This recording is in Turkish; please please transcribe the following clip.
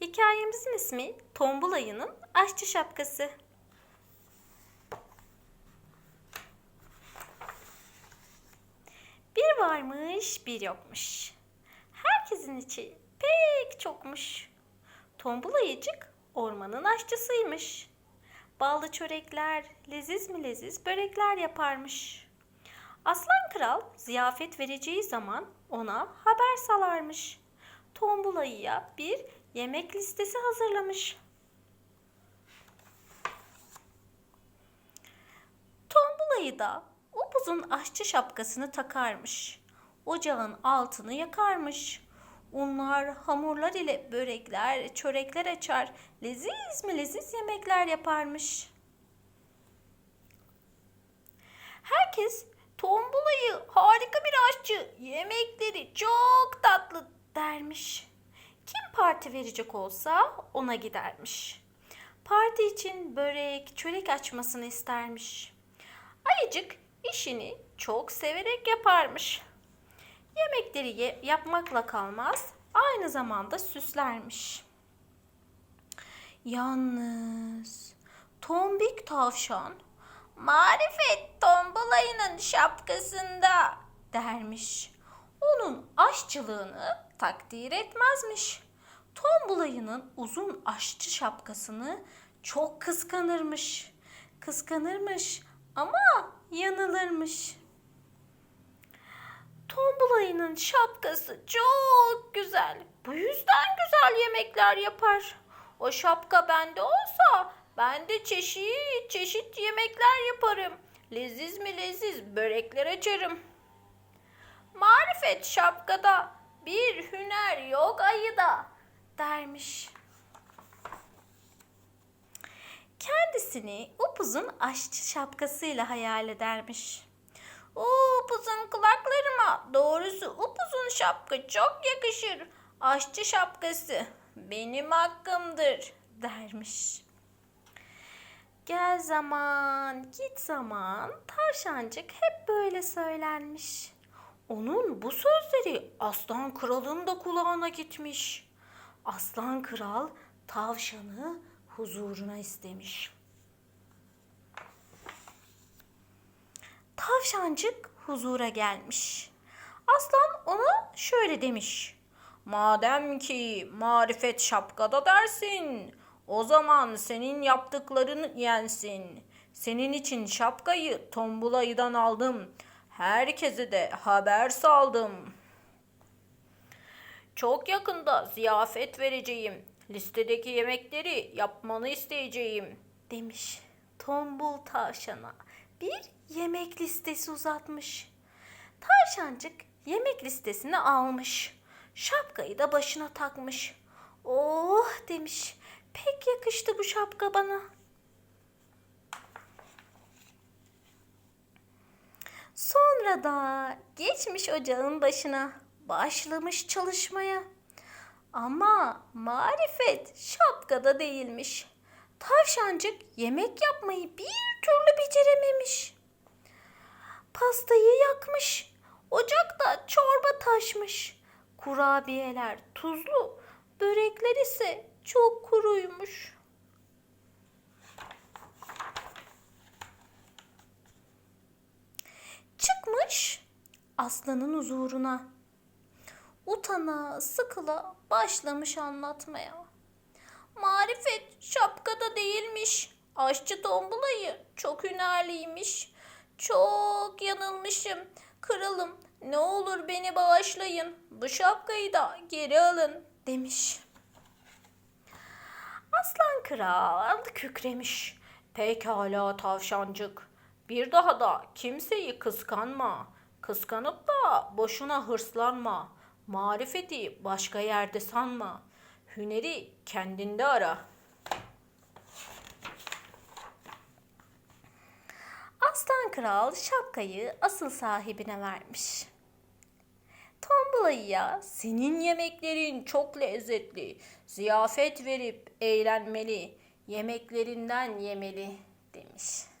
Hikayemizin ismi Tombul Ayı'nın Aşçı Şapkası. Bir varmış, bir yokmuş. Herkesin içi pek çokmuş. Tombul ayıcık ormanın aşçısıymış. Ballı çörekler, leziz mi leziz börekler yaparmış. Aslan kral ziyafet vereceği zaman ona haber salarmış. Tombul ayıya bir yemek listesi hazırlamış. Tombul ayı da upuzun aşçı şapkasını takarmış. Ocağın altını yakarmış. Unlar, hamurlar ile börekler, çörekler açar, leziz mi leziz yemekler yaparmış. Herkes tombulayı harika bir aşçı, yemekleri çok tatlı dermiş. Kim parti verecek olsa ona gidermiş. Parti için börek, çörek açmasını istermiş. Ayıcık işini çok severek yaparmış. Yemekleri ye- yapmakla kalmaz, aynı zamanda süslermiş. Yalnız tombik tavşan marifet tombalayının şapkasında dermiş. Onun aşçılığını takdir etmezmiş. Tombulayının uzun aşçı şapkasını çok kıskanırmış. Kıskanırmış ama yanılırmış. Tombulayının şapkası çok güzel. Bu yüzden güzel yemekler yapar. O şapka bende olsa ben de çeşit çeşit yemekler yaparım. Leziz mi leziz börekler açarım. Marifet şapkada bir hüner yok ayıda dermiş. Kendisini upuzun aşçı şapkasıyla hayal edermiş. Upuzun kulaklarıma doğrusu upuzun şapka çok yakışır. Aşçı şapkası benim hakkımdır dermiş. Gel zaman, git zaman, tavşancık hep böyle söylenmiş. Onun bu sözleri aslan kralın da kulağına gitmiş. Aslan kral tavşanı huzuruna istemiş. Tavşancık huzura gelmiş. Aslan ona şöyle demiş. Madem ki marifet şapkada dersin, o zaman senin yaptıkların yensin. Senin için şapkayı tombulayıdan aldım. Herkese de haber saldım. Çok yakında ziyafet vereceğim. Listedeki yemekleri yapmanı isteyeceğim demiş. Tombul tavşana bir yemek listesi uzatmış. Tavşancık yemek listesini almış. Şapkayı da başına takmış. Oh demiş. Pek yakıştı bu şapka bana. Sonra da geçmiş ocağın başına başlamış çalışmaya. Ama marifet şapkada değilmiş. Tavşancık yemek yapmayı bir türlü becerememiş. Pastayı yakmış. Ocakta çorba taşmış. Kurabiyeler tuzlu, börekler ise çok kuruymuş. Aslanın huzuruna. Utana, sıkıla başlamış anlatmaya. Marifet şapkada değilmiş. Aşçı tombulayı çok hünerliymiş. Çok yanılmışım. Kralım ne olur beni bağışlayın. Bu şapkayı da geri alın demiş. Aslan kral kükremiş. Pekala tavşancık. Bir daha da kimseyi kıskanma. Kıskanıp da boşuna hırslanma. Marifeti başka yerde sanma. Hüneri kendinde ara. Aslan kral şapkayı asıl sahibine vermiş. Tombalayıya senin yemeklerin çok lezzetli. Ziyafet verip eğlenmeli. Yemeklerinden yemeli demiş.